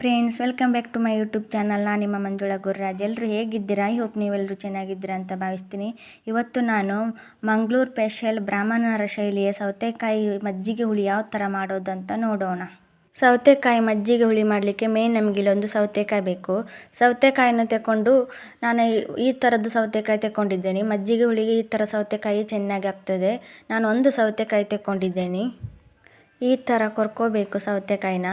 Friends welcome back to my YouTube channel ನಾನು ನಿಮ್ಮ ಮಂಜುಳಾ ಗುರುರಾಜ್. ಎಲ್ಲರೂ ಹೇಗಿದ್ದೀರಾ? ಐ ಹೋಪ್ ನೀವೆಲ್ಲರೂ ಚೆನ್ನಾಗಿದ್ದೀರಾ ಅಂತ ಭಾವಿಸ್ತೀನಿ. ಇವತ್ತು ನಾನು ಮಂಗಳೂರು ಸ್ಪೆಷಲ್ ಬ್ರಾಹ್ಮಣರ ಶೈಲಿಯ ಸೌತೆಕಾಯಿ ಮಜ್ಜಿಗೆ ಹುಳಿ ಯಾವ ಥರ ಅಂತ ನೋಡೋಣ. ಸೌತೆಕಾಯಿ ಮಜ್ಜಿಗೆ ಹುಳಿ ಮಾಡಲಿಕ್ಕೆ ಮೇನ್ ನಮಗೆ ಇಲ್ಲೊಂದು ಸೌತೆಕಾಯಿ ಬೇಕು. ಸೌತೆಕಾಯಿನ ತಗೊಂಡು ನಾನು ಈ ಥರದ್ದು ಸೌತೆಕಾಯಿ ತಗೊಂಡಿದ್ದೇನೆ ಮಜ್ಜಿಗೆ ಹುಳಿಗೆ ಈ ಥರ ಸೌತೆಕಾಯಿ ಚೆನ್ನಾಗಿ ಆಗ್ತದೆ. ನಾನು ಒಂದು ಸೌತೆಕಾಯಿ ತಗೊಂಡಿದ್ದೇನೆ ಈ ಥರ ಕೊರ್ಕೋಬೇಕು ಸೌತೆಕಾಯಿನ.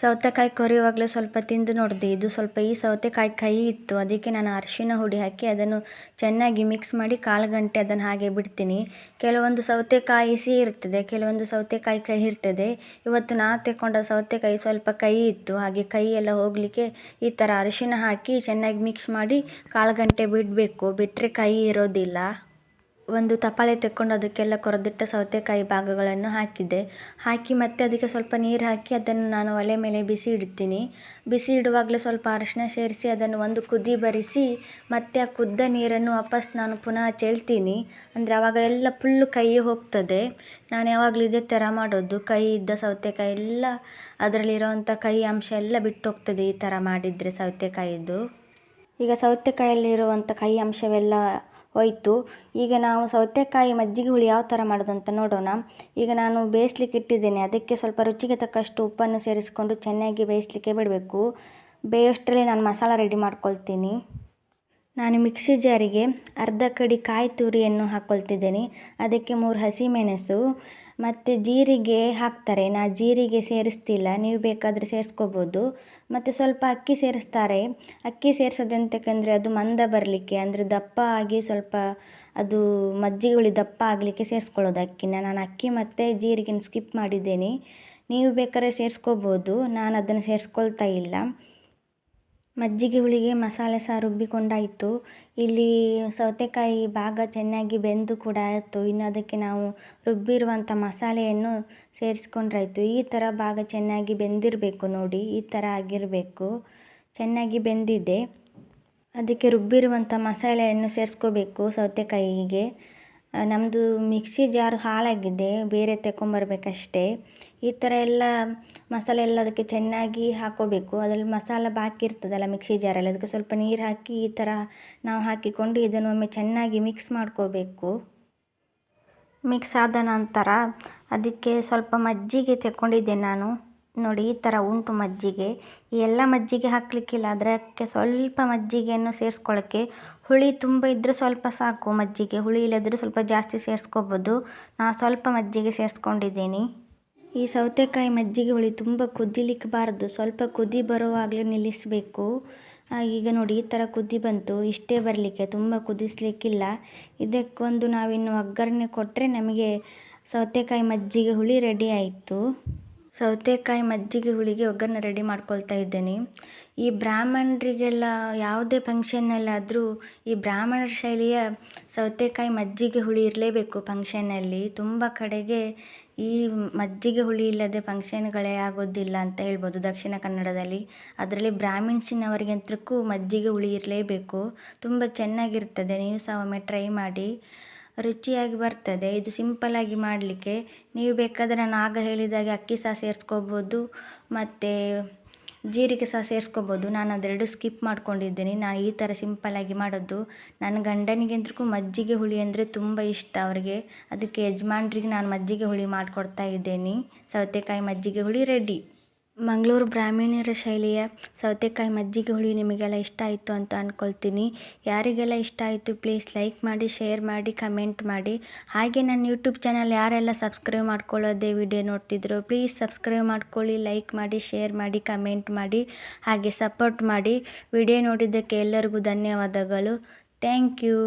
ಸೌತೆಕಾಯಿ ಕೊರಿಯುವಾಗಲೇ ಸ್ವಲ್ಪ ತಿಂದು ನೋಡಿದೆ. ಇದು ಸ್ವಲ್ಪ ಈ ಸೌತೆಕಾಯಿ ಕಹಿ ಇತ್ತು. ಅದಕ್ಕೆ ನಾನು ಅರಿಶಿನ ಹುಡಿ ಹಾಕಿ ಅದನ್ನು ಚೆನ್ನಾಗಿ ಮಿಕ್ಸ್ ಮಾಡಿ ಕಾಲು ಗಂಟೆ ಅದನ್ನು ಹಾಗೆ ಬಿಡ್ತೀನಿ. ಕೆಲವೊಂದು ಸೌತೆಕಾಯಿ ಸಿಹಿ ಇರ್ತದೆ, ಕೆಲವೊಂದು ಸೌತೆಕಾಯಿ ಕಹಿ ಇರ್ತದೆ. ಇವತ್ತು ನಾ ತೆಕ್ಕೊಂಡ ಸೌತೆಕಾಯಿ ಸ್ವಲ್ಪ ಕಹಿ ಇತ್ತು. ಹಾಗೆ ಕೈ ಎಲ್ಲ ಹೋಗಲಿಕ್ಕೆ ಈ ಥರ ಅರಿಶಿನ ಹಾಕಿ ಚೆನ್ನಾಗಿ ಮಿಕ್ಸ್ ಮಾಡಿ ಕಾಲು ಗಂಟೆ ಬಿಡಬೇಕು. ಬಿಟ್ಟರೆ ಕಹಿ ಇರೋದಿಲ್ಲ. ಒಂದು ತಪಾಳೆ ತೆಕ್ಕೊಂಡು ಅದಕ್ಕೆಲ್ಲ ಕೊರೆದಿಟ್ಟ ಸೌತೆಕಾಯಿ ಭಾಗಗಳನ್ನು ಹಾಕಿದ್ದೆ. ಹಾಕಿ ಮತ್ತೆ ಅದಕ್ಕೆ ಸ್ವಲ್ಪ ನೀರು ಹಾಕಿ ಅದನ್ನು ನಾನು ಒಲೆ ಮೇಲೆ ಬಿಸಿ ಇಡ್ತೀನಿ. ಬಿಸಿ ಇಡುವಾಗಲೇ ಸ್ವಲ್ಪ ಅರಿಶಿನ ಸೇರಿಸಿ ಅದನ್ನು ಒಂದು ಕುದಿ ಬರಿಸಿ ಮತ್ತೆ ಆ ಕುದ್ದ ನೀರನ್ನು ವಾಪಸ್ ನಾನು ಪುನಃ ಚೆಲ್ತೀನಿ. ಅಂದರೆ ಆವಾಗ ಎಲ್ಲ ಫುಲ್ಲು ಕೈ ಹೋಗ್ತದೆ. ನಾನು ಯಾವಾಗಲೂ ಇದೇ ಥರ ಮಾಡೋದು. ಕೈ ಇದ್ದ ಸೌತೆಕಾಯಿ ಎಲ್ಲ ಅದರಲ್ಲಿರೋವಂಥ ಕೈ ಅಂಶ ಎಲ್ಲ ಬಿಟ್ಟು ಹೋಗ್ತದೆ ಈ ಥರ ಮಾಡಿದರೆ ಸೌತೆಕಾಯಿದು. ಈಗ ಸೌತೆಕಾಯಲ್ಲಿರುವಂಥ ಕೈ ಅಂಶವೆಲ್ಲ ಹೋಯಿತು. ಈಗ ನಾವು ಸೌತೆಕಾಯಿ ಮಜ್ಜಿಗೆ ಹುಳಿ ಯಾವ ಥರ ಮಾಡೋದಂತ ನೋಡೋಣ. ಈಗ ನಾನು ಬೇಯಿಸ್ಲಿಕ್ಕೆ ಇಟ್ಟಿದ್ದೇನೆ. ಅದಕ್ಕೆ ಸ್ವಲ್ಪ ರುಚಿಗೆ ತಕ್ಕಷ್ಟು ಉಪ್ಪನ್ನು ಸೇರಿಸಿಕೊಂಡು ಚೆನ್ನಾಗಿ ಬೇಯಿಸ್ಲಿಕ್ಕೆ ಬಿಡಬೇಕು. ಬೇಯೋಷ್ಟರಲ್ಲಿ ನಾನು ಮಸಾಲ ರೆಡಿ ಮಾಡ್ಕೊಳ್ತೀನಿ. ನಾನು ಮಿಕ್ಸಿ ಜಾರಿಗೆ ಅರ್ಧ ಕಡಿ ಕಾಯಿ ತುರಿಯನ್ನು ಹಾಕ್ಕೊಳ್ತಿದ್ದೇನೆ ಅದಕ್ಕೆ ಮೂರು ಹಸಿಮೆಣಸು ಮತ್ತು ಜೀರಿಗೆ ಹಾಕ್ತಾರೆ. ನಾ ಜೀರಿಗೆ ಸೇರಿಸ್ತಿಲ್ಲ. ನೀವು ಬೇಕಾದರೆ ಸೇರಿಸ್ಕೋಬೋದು. ಮತ್ತು ಸ್ವಲ್ಪ ಅಕ್ಕಿ ಸೇರಿಸ್ತಾರೆ. ಅಕ್ಕಿ ಸೇರಿಸೋದೆಂತಕ್ಕಂದರೆ ಅದು ಮಂದ ಬರಲಿಕ್ಕೆ, ಅಂದರೆ ದಪ್ಪ ಆಗಿ ಸ್ವಲ್ಪ ಅದು ಮಜ್ಜಿಗೆ ಹುಳಿ ದಪ್ಪ ಆಗಲಿಕ್ಕೆ ಸೇರಿಸ್ಕೊಳ್ಳೋದು ಅಕ್ಕಿನ. ನಾನು ಅಕ್ಕಿ ಮತ್ತು ಜೀರಿಗೆನ ಸ್ಕಿಪ್ ಮಾಡಿದ್ದೇನೆ. ನೀವು ಬೇಕಾದ್ರೆ ಸೇರಿಸ್ಕೋಬೋದು. ನಾನು ಅದನ್ನು ಸೇರಿಸ್ಕೊಳ್ತಾ ಇಲ್ಲ. ಮಜ್ಜಿಗೆ ಹುಳಿಗೆ ಮಸಾಲೆ ಸಹ ರುಬ್ಬಿಕೊಂಡಾಯಿತು. ಇಲ್ಲಿ ಸೌತೆಕಾಯಿ ಭಾಗ ಚೆನ್ನಾಗಿ ಬೆಂದು ಕೂಡ ಆಯಿತು. ಇನ್ನು ಅದಕ್ಕೆ ನಾವು ರುಬ್ಬಿರುವಂಥ ಮಸಾಲೆಯನ್ನು ಸೇರಿಸ್ಕೊಂಡ್ರಾಯ್ತು. ಈ ಥರ ಭಾಗ ಚೆನ್ನಾಗಿ ಬೆಂದಿರಬೇಕು ನೋಡಿ. ಈ ಥರ ಆಗಿರಬೇಕು. ಚೆನ್ನಾಗಿ ಬೆಂದಿದೆ. ಅದಕ್ಕೆ ರುಬ್ಬಿರುವಂಥ ಮಸಾಲೆಯನ್ನು ಸೇರಿಸ್ಕೋಬೇಕು ಸೌತೆಕಾಯಿಗೆ. ನಮ್ಮದು ಮಿಕ್ಸಿ ಜಾರ್ ಹಾಳಾಗಿದೆ, ಬೇರೆ ತಗೊಂಬರ್ಬೇಕಷ್ಟೇ ಈ ಥರ ಎಲ್ಲ ಮಸಾಲೆ ಎಲ್ಲ ಅದಕ್ಕೆ ಚೆನ್ನಾಗಿ ಹಾಕ್ಕೋಬೇಕು. ಅದರಲ್ಲಿ ಮಸಾಲೆ ಬಾಕಿ ಇರ್ತದಲ್ಲ ಮಿಕ್ಸಿ ಜಾರಲ್ಲಿ, ಅದಕ್ಕೆ ಸ್ವಲ್ಪ ನೀರು ಹಾಕಿ ಈ ಥರ ನಾವು ಹಾಕಿಕೊಂಡು ಇದನ್ನು ಒಮ್ಮೆ ಚೆನ್ನಾಗಿ ಮಿಕ್ಸ್ ಮಾಡ್ಕೋಬೇಕು. ಮಿಕ್ಸ್ ಆದ ನಂತರ ಅದಕ್ಕೆ ಸ್ವಲ್ಪ ಮಜ್ಜಿಗೆ ತಗೊಂಡಿದ್ದೆ ನಾನು. ನೋಡಿ, ಈ ಥರ ಉಂಟು ಮಜ್ಜಿಗೆ. ಈ ಎಲ್ಲ ಮಜ್ಜಿಗೆ ಹಾಕಲಿಕ್ಕಿಲ್ಲ ಅದಕ್ಕೆ ಸ್ವಲ್ಪ ಮಜ್ಜಿಗೆಯನ್ನು ಸೇರಿಸ್ಕೊಳ್ಳೋಕ್ಕೆ ಹುಳಿ ತುಂಬ ಇದ್ದರೆ ಸ್ವಲ್ಪ ಸಾಕು ಮಜ್ಜಿಗೆ. ಹುಳಿ ಇಲ್ಲದಿದ್ದರೆ ಸ್ವಲ್ಪ ಜಾಸ್ತಿ ಸೇರಿಸ್ಕೋಬೋದು. ನಾನು ಸ್ವಲ್ಪ ಮಜ್ಜಿಗೆ ಸೇರಿಸ್ಕೊಂಡಿದ್ದೀನಿ. ಈ ಸೌತೆಕಾಯಿ ಮಜ್ಜಿಗೆ ಹುಳಿ ತುಂಬ ಕುದ್ದಿಲಿಕ್ಕೆ ಬಾರದು ಸ್ವಲ್ಪ ಕುದಿ ಬರುವಾಗಲೇ ನಿಲ್ಲಿಸಬೇಕು. ಈಗ ನೋಡಿ, ಈ ಥರ ಕುದಿ ಬಂತು. ಇಷ್ಟೇ ಬರಲಿಕ್ಕೆ, ತುಂಬ ಕುದಿಸ್ಲಿಕ್ಕಿಲ್ಲ. ಇದಕ್ಕೊಂದು ನಾವಿನ್ನು ಒಗ್ಗರಣೆ ಕೊಟ್ಟರೆ ನಮಗೆ ಸೌತೆಕಾಯಿ ಮಜ್ಜಿಗೆ ಹುಳಿ ರೆಡಿ ಆಯಿತು. ಸೌತೆಕಾಯಿ ಮಜ್ಜಿಗೆ ಹುಳಿಗೆ ಒಗ್ಗರಣೆ ರೆಡಿ ಮಾಡ್ಕೊಳ್ತಾ ಇದ್ದೇನೆ. ಈ ಬ್ರಾಹ್ಮಣರಿಗೆಲ್ಲ ಯಾವುದೇ ಫಂಕ್ಷನ್ನಲ್ಲಾದರೂ ಈ ಬ್ರಾಹ್ಮಣರ ಶೈಲಿಯ ಸೌತೆಕಾಯಿ ಮಜ್ಜಿಗೆ ಹುಳಿ ಇರಲೇಬೇಕು ಫಂಕ್ಷನ್ನಲ್ಲಿ ತುಂಬ ಕಡೆಗೆ ಈ ಮಜ್ಜಿಗೆ ಹುಳಿ ಇಲ್ಲದೆ ಫಂಕ್ಷನ್ಗಳೇ ಆಗೋದಿಲ್ಲ ಅಂತ ಹೇಳ್ಬೋದು ದಕ್ಷಿಣ ಕನ್ನಡದಲ್ಲಿ. ಅದರಲ್ಲಿ ಬ್ರಾಹ್ಮಿಣ್ಸಿನವರಿಗಂತೂ ಮಜ್ಜಿಗೆ ಹುಳಿ ಇರಲೇಬೇಕು. ತುಂಬ ಚೆನ್ನಾಗಿರ್ತದೆ. ನೀವು ಸಹ ಒಮ್ಮೆ ಟ್ರೈ ಮಾಡಿ. ರುಚಿಯಾಗಿ ಬರ್ತದೆ. ಇದು ಸಿಂಪಲ್ಲಾಗಿ ಮಾಡಲಿಕ್ಕೆ ನೀವು ಬೇಕಾದರೆ ನಾನು ಆಗ ಹೇಳಿದಾಗೆ ಅಕ್ಕಿ ಸಹ ಸೇರಿಸ್ಕೋಬೋದು, ಮತ್ತು ಜೀರಿಗೆ ಸಹ ಸೇರಿಸ್ಕೋಬೋದು. ನಾನು ಅದೆರಡು ಸ್ಕಿಪ್ ಮಾಡ್ಕೊಂಡಿದ್ದೀನಿ. ನಾನು ಈ ಥರ ಸಿಂಪಲ್ಲಾಗಿ ಮಾಡೋದು. ನನ್ನ ಗಂಡನಿಗಂತೂ ಮಜ್ಜಿಗೆ ಹುಳಿ ಅಂದರೆ ತುಂಬ ಇಷ್ಟ ಅವರಿಗೆ. ಅದಕ್ಕೆ ಯಜಮಾನ್ರಿಗೆ ನಾನು ಮಜ್ಜಿಗೆ ಹುಳಿ ಮಾಡಿಕೊಡ್ತಾ ಇದ್ದೇನೆ. ಸೌತೆಕಾಯಿ ಮಜ್ಜಿಗೆ ಹುಳಿ ರೆಡಿ ಮಂಗಳೂರು ಬ್ರಾಹ್ಮಣರ ಶೈಲಿಯ ಸೌತೆಕಾಯಿ ಮಜ್ಜಿಗೆ ಹುಳಿ ನಿಮಗೆಲ್ಲ ಇಷ್ಟ ಆಯಿತು ಅಂತ ಅಂದ್ಕೊಳ್ತೀನಿ ಯಾರಿಗೆಲ್ಲ ಇಷ್ಟ ಆಯಿತು ಪ್ಲೀಸ್ ಲೈಕ್ ಮಾಡಿ ಶೇರ್ ಮಾಡಿ ಕಮೆಂಟ್ ಮಾಡಿ. ಹಾಗೆ ನನ್ನ ಯೂಟ್ಯೂಬ್ ಚಾನಲ್ ಯಾರೆಲ್ಲ ಸಬ್ಸ್ಕ್ರೈಬ್ ಮಾಡ್ಕೊಳ್ಳೋದೇ ವಿಡಿಯೋ ನೋಡ್ತಿದ್ರು ಪ್ಲೀಸ್ ಸಬ್ಸ್ಕ್ರೈಬ್ ಮಾಡ್ಕೊಳ್ಳಿ ಲೈಕ್ ಮಾಡಿ ಶೇರ್ ಮಾಡಿ ಕಮೆಂಟ್ ಮಾಡಿ. ಹಾಗೆ ಸಪೋರ್ಟ್ ಮಾಡಿ. ವಿಡಿಯೋ ನೋಡಿದ್ದಕ್ಕೆ ಎಲ್ಲರಿಗೂ ಧನ್ಯವಾದಗಳು. Thank you